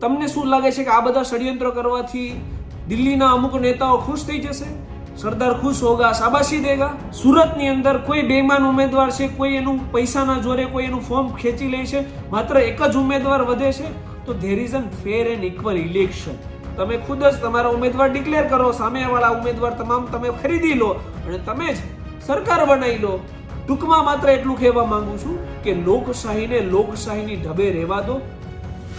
તમને શું લાગે છે કે આ બધા ષડયંત્રો કરવાથી દિલ્હીના અમુક નેતાઓ ખુશ થઈ જશે? સરદાર ખુશ હોગા, શાબાશી દેગા. સુરતની અંદર કોઈ બેમાન ઉમેદવાર છે, કોઈ એનું પૈસાના જોરે કોઈ એનું ફોર્મ ખેંચી લે છે, માત્ર એક જ ઉમેદવાર વધે છે, તો there is an fair and equal election. તમે ખુદ જ તમારા ઉમેદવાર ડિક્લેર કરો, સામેવાળા ઉમેદવાર તમામ તમે ખરીદી લો અને તમે જ સરકાર બનાવી લો. ટૂંકમાં માત્ર એટલું કહેવા માંગુ છું કે લોકશાહીને લોકશાહીની ઢબે રહેવા દો.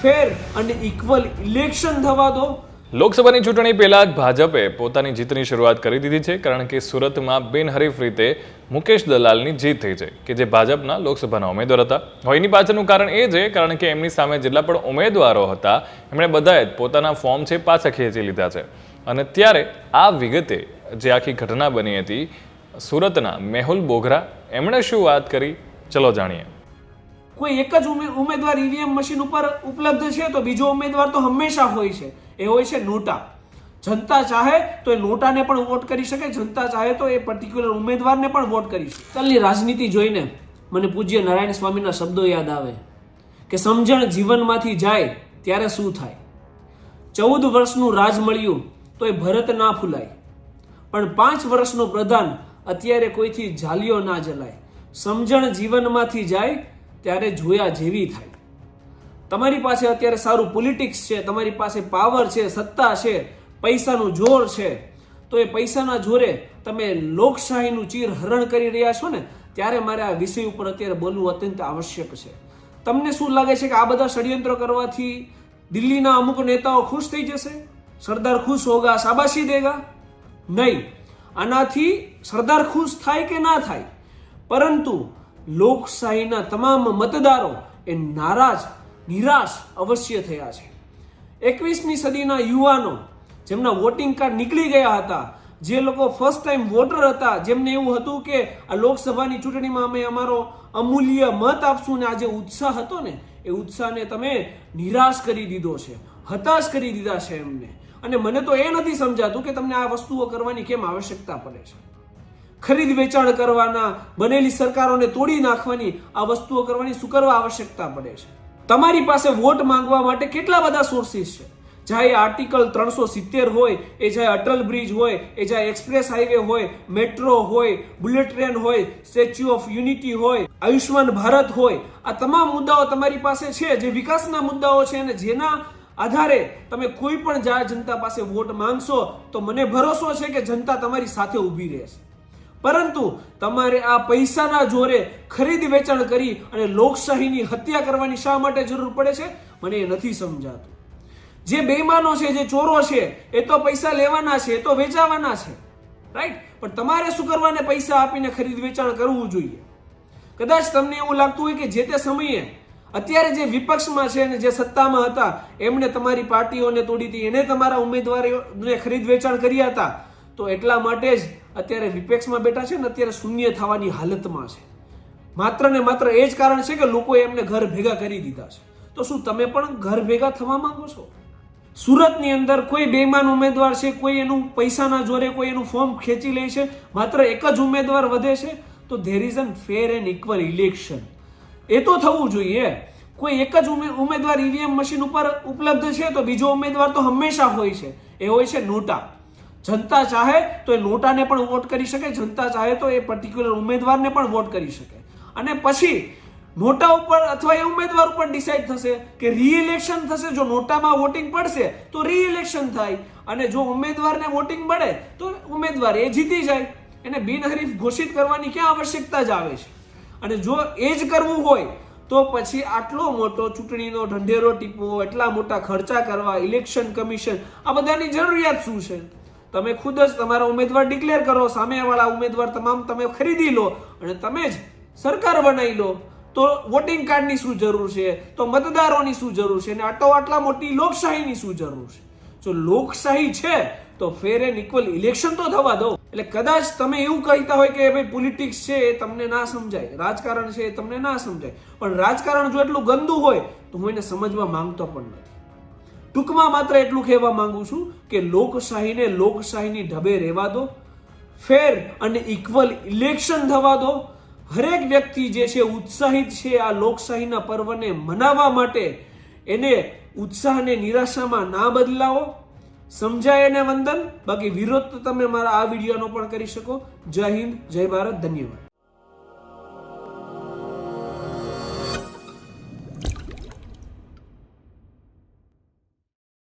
ફેર અને ઇક્વલ ઇલેક્શન થવા દો. લોકસભાની ચૂંટણી પહેલા જ ભાજપે પોતાની જીતની શરૂઆત કરી દીધી છે, કારણ કે સુરતમાં બિનહરીફ રીતે મુકેશ દલાલની જીત થઈ છે, કે જે ભાજપના લોકસભાના ઉમેદવાર હતા. હવે એની પાછળનું કારણ એ છે, કારણ કે એમની સામે જેટલા પણ ઉમેદવારો હતા, એમણે બધાએ પોતાના ફોર્મ છે પાછા ખેંચી લીધા છે. અને ત્યારે આ વિગતે જે આખી ઘટના બની હતી, સુરતના મેહુલ બોઘરા, એમણે શું વાત કરી? ચલો જાણીએ. કોઈ એક જ ઉમે- ઉમેદવાર ઈવીએમ મશીન ઉપર ઉપલબ્ધ છે તો બીજો ઉમેદવાર તો હંમેશા હોય છે. એ હોય છે નોટા. જનતા ચાહે તો એ નોટાને પણ વોટ કરી શકે, જનતા ચાહે તો એ પર્ટિક્યુલર ઉમેદવારને પણ વોટ કરી શકે. કાલની રાજનીતિ જોઈને મને પૂજ્ય નારાયણ સ્વામીના શબ્દો યાદ આવે કે સમજણ જીવનમાંથી જાય ત્યારે શું થાય? ચૌદ વર્ષનું રાજ મળ્યું તો એ ભરત ના ફૂલાય. પણ પાંચ વર્ષનો પ્રધાન અત્યારે કોઈથી જાલિયો ના જલાય? સમજણ જીવનમાંથી જાય ત્યારે જોયા જેવી થાય. તમારી પાસે અત્યારે સારું પોલિટિક્સ છે, તમારી પાસે પાવર છે, સત્તા છે, પૈસાનું જોર છે, તો એ પૈસાના જોરે તમે લોકશાહીનું ચીર હરણ કરી રહ્યા છો ને, ત્યારે મારે આ વિષય ઉપર અત્યારે બોલવું અત્યંત આવશ્યક છે. તમને શું લાગે છે કે આ બધા ષડયંત્રો કરવાથી દિલ્હીના અમુક નેતાઓ ખુશ થઈ જશે? સરદાર ખુશ હોગા, શાબાશી દેગા? નહીં. આનાથી સરદાર ખુશ થાય કે ના થાય? પરંતુ લોકશાહીના તમામ મતદારો એ નારાજ, નિરાશ અવશ્ય થયા છે. એકવીસમી સદીના યુવાનો જેમના વોટિંગ કાર્ડ નીકળી ગયા હતા, જે લોકો ફર્સ્ટ ટાઈમ વોટર હતા, જેમને એવું હતું કે આ લોકસભાની ચૂંટણીમાં અમે અમારો અમૂલ્ય મત આપશું ને આ જે ઉત્સાહ હતો ને, એ ઉત્સાહને તમે નિરાશ કરી દીધો છે, હતાશ કરી દીધા છે એમને. અને મને તો એ નથી સમજાતું કે તમને આ વસ્તુઓ કરવાની કેમ આવશ્યકતા પડે છે. ખરીદ વેચાણ કરવાના, બનેલી સરકારોને તોડી નાખવાની આ વસ્તુઓ કરવાની શું કરવા આવશ્યકતા પડે છે? તમારી પાસે વોટ માંગવા માટે કેટલા બધા સોર્સિસ છે? ચાહે આર્ટિકલ ત્રણસો સિત્તેર હોય, એ ચાહે અટલ બ્રિજ હોય, એ ચાહે એક્સપ્રેસ હાઈવે હોય, મેટ્રો હોય, બુલેટ ટ્રેન હોય, સ્ટેચ્યુ ઓફ યુનિટી હોય આયુષ્માન ભારત હોય, આ તમામ મુદ્દાઓ તમારી પાસે છે. જે વિકાસના મુદ્દાઓ છે અને જેના આધારે તમે કોઈ પણ જા જનતા પાસે વોટ માંગશો, તો મને ભરોસો છે કે જનતા તમારી સાથે ઊભી રહેશે. પરંતુ તમારે આ પૈસાના જોરે ખરીદ વેચાણ કરી અને લોકશાહીની હત્યા કરવાની શા માટે જરૂર પડે છે? મને એ નથી સમજાતું. જે બેમાનો છે, જે ચોરો છે, એ તો પૈસા લેવાના છે, એ તો વેચાવાના છે. રાઈટ પણ તમારે શું કરવાને પૈસા આપીને ખરીદ વેચાણ કરવું જોઈએ? કદાચ તમને એવું લાગતું હોય કે જે તે સમયે અત્યારે જે વિપક્ષમાં છે અને જે સત્તામાં હતા, એમણે તમારી પાર્ટીઓને તોડી હતી, એને તમારા ઉમેદવારોને ખરીદ વેચાણ કર્યા હતા. તો એટલા માટે જ અત્યારે વિપક્ષમાં બેઠા છે ને અત્યારે શૂન્ય થવાની હાલતમાં છે. માત્ર ને માત્ર એ જ કારણ છે કે લોકોએ એમને ઘર ભેગા કરી દીધા છે. તો શું તમે પણ ઘર ભેગા થવા માંગો છો? સુરતની અંદર કોઈ બેમાન ઉમેદવાર છે, કોઈ એનું પૈસાના જોરે કોઈ એનું ફોર્મ ખેંચી લે છે, માત્ર એક જ ઉમેદવાર વધે છે? તો there is an fair and equal election એ તો થવું જોઈએ. કોઈ એક જ ઉમેદવાર ઈવીએમ મશીન ઉપર ઉપલબ્ધ છે તો બીજો ઉમેદવાર તો હંમેશા હોય છે. એ હોય છે નોટા. જનતા ચાહે તો એ નોટાને પણ વોટ કરી શકે, જનતા ચાહે તો એ પર્ટિક્યુલર ઉમેદવારને પણ વોટ કરી શકે. અને પછી નોટા ઉપર અથવા એ ઉમેદવાર ઉપર ડિસાઇડ થશે કે રીઇલેક્શન થશે, જો નોટામાં વોટિંગ પડશે, તો રીઇલેક્શન થાય. અને જો ઉમેદવારને વોટિંગ મળે, તો ઉમેદવાર એ જીતી જાય. એને બિનહરીફ ઘોષિત કરવાની ક્યાં આવશ્યકતા જ આવે છે? અને જો એ જ કરવું હોય, તો પછી આટલો મોટો ચૂંટણીનો ઢંઢેરો ટીપવો, એટલા મોટા ખર્ચા કરવા ઇલેક્શન કમિશન આ બધાની જરૂરિયાત શું છે? તમે ખુદ જ તમારા ઉમેદવાર ડિક્લેર કરો, સામેવાળા ઉમેદવાર તમામ તમે ખરીદી લો અને તમે જ સરકાર બનાવી લો. તો વોટિંગ કાર્ડની શું જરૂર છે? તો મતદારોની શું જરૂર છે? અને આટલો આટલા મોટી લોકશાહીની શું જરૂર છે? જો લોકશાહી છે, તો ફેર એન્ડ ઇક્વલ ઇલેક્શન તો થવા દો. એટલે કદાચ તમે એવું કહેતા હોય કે ભાઈ પોલિટિક્સ છે, એ તમને ના સમજાય. રાજકારણ છે, એ તમને ના સમજાય. પણ રાજકારણ જો એટલું ગંદુ હોય, તો હું એને સમજવા માંગતો પણ નથી. ટૂંકમાં માત્ર એટલું કહેવા માંગુ છું કે લોકશાહીને લોકશાહીની ઢબે રહેવા દો, ફેર અને ઇક્વલ ઇલેક્શન થવા દો. હરેક વ્યક્તિ જે છે ઉત્સાહિત છે આ લોકશાહીના પર્વને મનાવવા માટે, એને ઉત્સાહને નિરાશામાં ના બદલાવો. સમજાય એને વંદન? બાકી વિરોધ તો તમે મારા આ વિડીયોનો પણ કરી શકો. જય હિન્દ, જય ભારત, ધન્યવાદ.